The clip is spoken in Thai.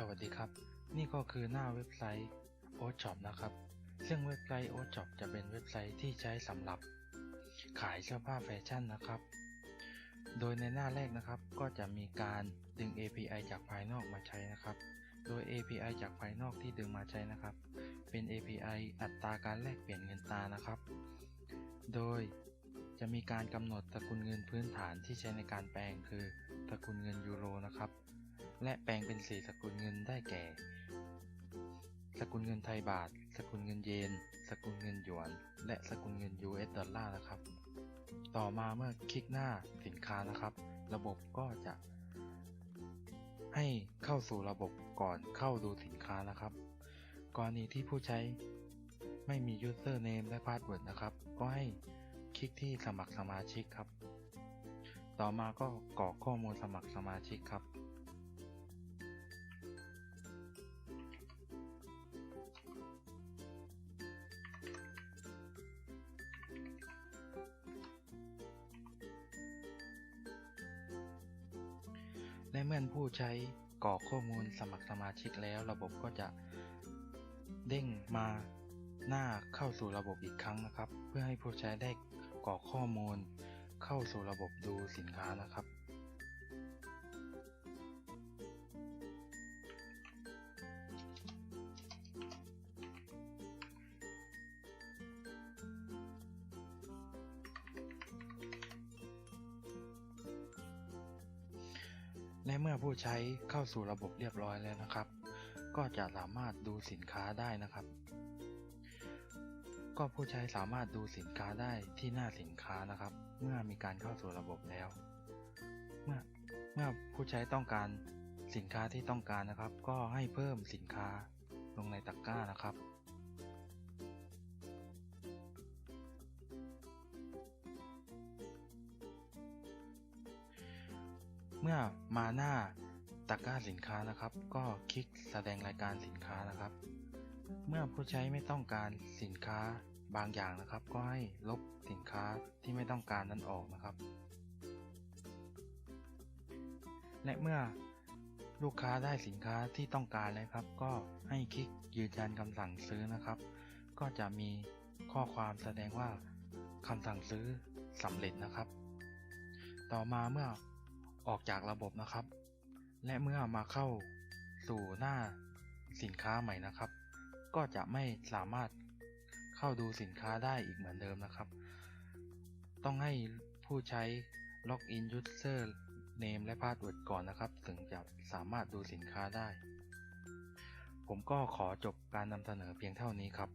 สวัสดีครับ นี่ก็คือหน้าเว็บไซต์ o s h o p นะครับ ซึ่งเว็บไซต์ o s h o p จะเป็นเว็บไซต์ที่ใช้สำหรับ ขายเสื้อผ้าแฟชั่นนะครับ โดยในหน้าแรกนะครับ ก็จะมีการดึง API จากภายนอกมาใช้นะครับ โดย API จากภายนอกที่ดึงมาใช้นะครับ เป็น API อัตราการแลกเปลี่ยนเงินตรานะครับ โดยจะมีการกำหนดสกุลเงินพื้นฐานที่ใช้ในการแปลงคือสกุลเงินยูโรนะครับ และแปลงเป็น4สกุลเงินได้แก่ สกุลเงินไทยบาท สกุลเงินเยน สกุลเงินหยวน และสกุลเงิน US ดอลลาร์นะครับ ต่อมาเมื่อคลิกหน้าสินค้านะครับ ระบบก็จะ ให้เข้าสู่ระบบก่อนเข้าดูสินค้านะครับ กรณีที่ผู้ใช้ไม่มี username และ password นะครับ ก็ให้คลิกที่สมัครสมาชิกครับ ต่อมาก็กรอกข้อมูลสมัครสมาชิกครับ และเมื่อผู้ใช้กรอกข้อมูลสมัครสมาชิกแล้ว ระบบก็จะเด้งมาหน้าเข้าสู่ระบบอีกครั้งนะครับ เพื่อให้ผู้ใช้ได้กรอกข้อมูลเข้าสู่ระบบดูสินค้านะครับ และเมื่อผู้ใช้เข้าสู่ระบบเรียบร้อยแล้วนะครับ ก็จะสามารถดูสินค้าได้นะครับ ก็ผู้ใช้สามารถดูสินค้าได้ที่หน้าสินค้านะครับ เมื่อมีการเข้าสู่ระบบแล้ว เมื่อเมื่อผู้ใช้ต้องการสินค้าที่ต้องการนะครับ ก็ให้เพิ่มสินค้าลงในตะกร้านะครับ มื่อมาหน้าตะกร้าสินค้านะครับ ก็คลิกแสดงรายการสินค้านะครับ เมื่อผู้ใช้ไม่ต้องการสินค้าบางอย่างนะครับ ก็ให้ลบสินค้าที่ไม่ต้องการนั้นออกนะครับ และเมื่อลูกค้าได้สินค้าที่ต้องการแล้วครับ ก็ให้คลิกยืนยันคำสั่งซื้อนะครับ ก็จะมีข้อความแสดงว่าคำสั่งซื้อสำเร็จนะครับ ต่อมาเมื่อ ออกจากระบบนะครับ และเมื่อมาเข้าสู่หน้าสินค้าใหม่นะครับ ก็จะไม่สามารถเข้าดูสินค้าได้อีกเหมือนเดิมนะครับ ต้องให้ผู้ใช้ล็อกอิน user name และ password ก่อนนะครับ ถึงจะสามารถดูสินค้าได้ ผมก็ขอจบการนำเสนอเพียงเท่านี้ครับ